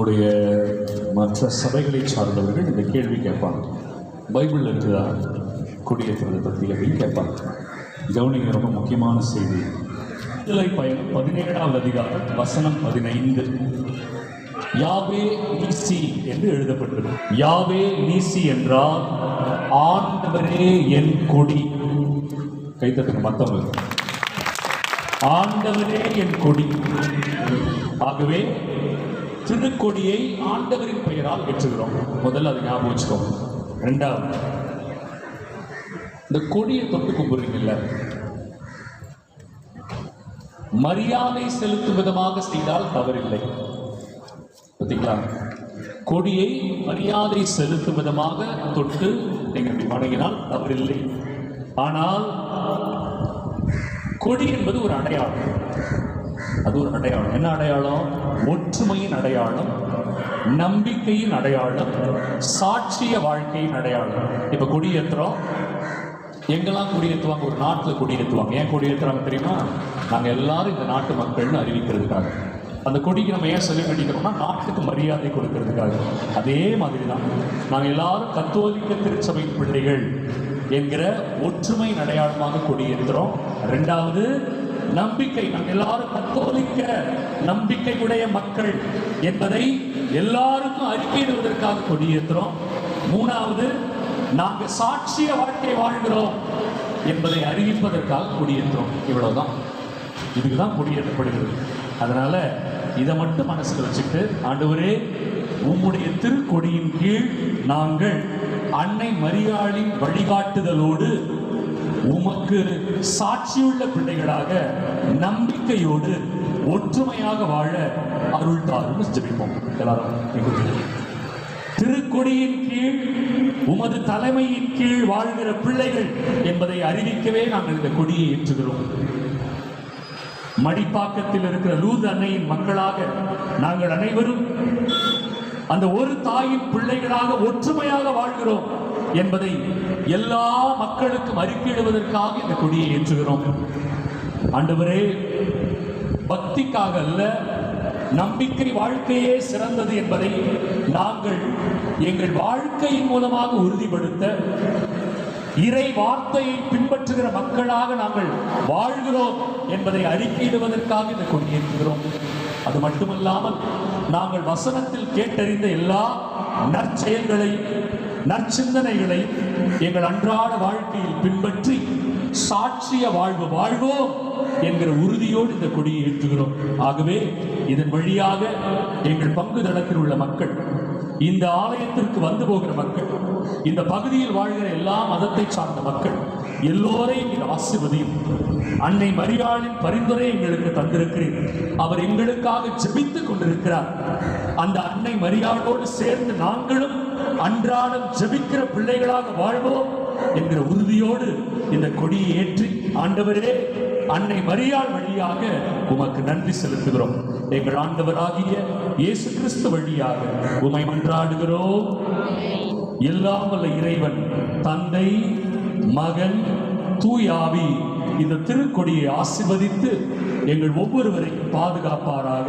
நம்முடைய மற்ற சபைகளை சார்ந்தவர்கள் இந்த கேள்வி கேட்பாங்க. பைபிளில் இருக்குதா குடியேற்றுவதை பற்றி அப்படின்னு கேட்பாங்க? கவனிங்க ரொம்ப முக்கியமான செய்தி. விடுதலை பயணம் பதினேழாவது அதிகாரம் வசனம் பதினைந்து. யாவே நீசி என்று எழுதப்பட்டது. யாவே நீசி என்றால் ஆண்டவரே என் கொடி. கைத்தட்டுங்க மற்றவங்க. ஆண்டவரே என் கொடி. ஆகவே திருக்கொடியை ஆண்டவரின் பெயரால் ஏற்றுகிறோம். முதல்ல அதை ஞாபகம் வச்சுக்கோ ரெண்டாவது இந்த கொடியை தொட்டு கும்பிடுறீங்கல்ல? மரியாதை செலுத்தும் விதமாக செய்தால் தவறில்லை. பார்த்தீங்களா கொடியை மரியாதை செலுத்தும் விதமாக தொட்டு நீங்கள் வணங்கினால் தவறில்லை. ஆனால் கொடி என்பது ஒரு அடையாளம். அது ஒரு அடையாளம். என்ன அடையாளம்? ஒற்றுமையின் அடையாளம் நம்பிக்கையின் அடையாளம் சாட்சிய வாழ்க்கையின் அடையாளம். இப்ப குடியேற்றம் எங்கெல்லாம் குடியேற்றுவாங்க? ஒரு நாட்டில் குடியேற்றுவாங்க. ஏன் குடியேற்றுறாங்க தெரியுமா? நாங்கள் எல்லாரும் இந்த நாட்டு மக்கள்னு அறிவிக்கிறதுக்காக. அந்த கொடிக்கு நம்ம ஏன் சொல்லி கட்டிக்கிறோம்னா நாட்டுக்கு மரியாதை கொடுக்கறதுக்காக. அதே மாதிரி தான் நாங்கள் எல்லாரும் கத்தோலிக்க திருச்சபை பிள்ளைகள் என்கிற ஒற்றுமை அடையாளமாக கொடியேற்றுறோம் ரெண்டாவது நம்பிக்கை நாங்கள் எல்லாரும் கத்தோலிக்க நம்பிக்கையுடைய மக்கள் என்பதை எல்லாருக்கும் அறிக்கையிடுவதற்காக கொடியேற்றுறோம். மூணாவது நாங்கள் சாட்சிய வாழ்க்கை வாழ்கிறோம் என்பதை அறிவிப்பதற்காக கொடியேற்றோம் இவ்வளவுதான். இதுக்கு தான் கொடியேற்றப்படுகிறது. அதனால இதை மட்டும் மனசுல வச்சுட்டு ஆண்டவரே உம்முடைய திருக்கொடியின் கீழ் நாங்கள் அன்னை மரியாளின் வழிகாட்டுதலோடு உமக்கு சாட்சியுள்ள பிள்ளைகளாக நம்பிக்கையோடு ஒற்றுமையாக வாழ அருள் தாருன்னு ஜெபிப்போம். எல்லாரும் திருக்கொடியின் கீழ் உமது தலைமையின் கீழ் வாழ்கிற பிள்ளைகள் என்பதை அறிவிக்கவே நாங்கள் இந்த கொடியை ஏற்றுகிறோம். மடிப்பாக்கத்தில் இருக்கிற லூத் அன்னையின் மக்களாக நாங்கள் அனைவரும் அந்த ஒரு தாயின் பிள்ளைகளாக ஒற்றுமையாக வாழ்கிறோம். என்பதை எல்லா மக்களுக்கும் அறிக்கையிடுவதற்காக இந்த கொடியை ஏற்றுகிறோம். ஆண்டவரே பக்திக்காக அல்ல நம்பிக்கை வாழ்க்கையே சிறந்தது என்பதை நாங்கள் எங்கள் வாழ்க்கையின் மூலமாக உறுதிப்படுத்த இறை வார்த்தையை பின்பற்றுகிற மக்களாக நாங்கள் வாழ்கிறோம் என்பதை அறிக்கையிடுவதற்காக இந்த கொடியேற்றுகிறோம் அது மட்டுமல்லாமல் நாங்கள் வசனத்தில் கேட்டறிந்த எல்லா நற்செயல்களை நற்சிந்தனைகளை எங்கள் அன்றாட வாழ்க்கையில் பின்பற்றி சாட்சிய வாழ்வு வாழ்வோம் என்கிற உறுதியோடு இந்த கொடியை ஏற்றுகிறோம். ஆகவே இதன் வழியாக எங்கள் பங்கு தளத்தில் உள்ள மக்கள் இந்த ஆலயத்திற்கு வந்து போகிற மக்கள் இந்த பகுதியில் வாழ்கிற எல்லா மதத்தை சார்ந்த மக்கள் எல்லோரையும் நீர் ஆசிர்வதியும் அன்னை மரியாளின் பரிந்துரை எங்களுக்கு தந்திருக்கிறேன். அவர் எங்களுக்காக ஜெபித்துக் கொண்டிருக்கிறார். அந்த அன்னை மரியாளோடு சேர்ந்து நாங்களும் அன்றாடம் ஜெபிக்கிற பிள்ளைகளாக வாழ்வோம் என்கிற உறுதியோடு இந்த கொடியை ஏற்றி ஆண்டவரே அன்னை மரியாள் வழியாக உமக்கு நன்றி செலுத்துகிறோம். எங்கள் ஆண்டவராகிய இயேசு கிறிஸ்து வழியாக உமை மன்றாடுகிறோம். எல்லாம் வல்ல இறைவன் தந்தை மகன் தூயாவி இந்த திருக்கொடியை ஆசிர்வதித்து எங்கள் ஒவ்வொருவரையும் பாதுகாப்பாராக.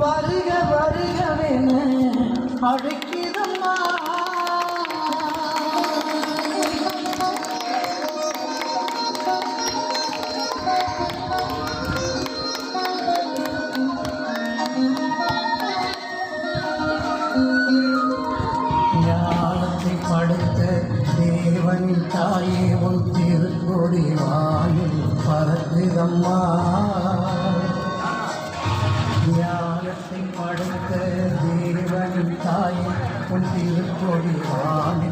வருக வருகவென அழைக்குதம்மா ஞானத்தை படுத்த தாயே உன் திருக்கொடி வாயில் பறக்குதம்மா. ஆசை படுத்த தேவன் தாயே உன் திருக்கொடி ஆனே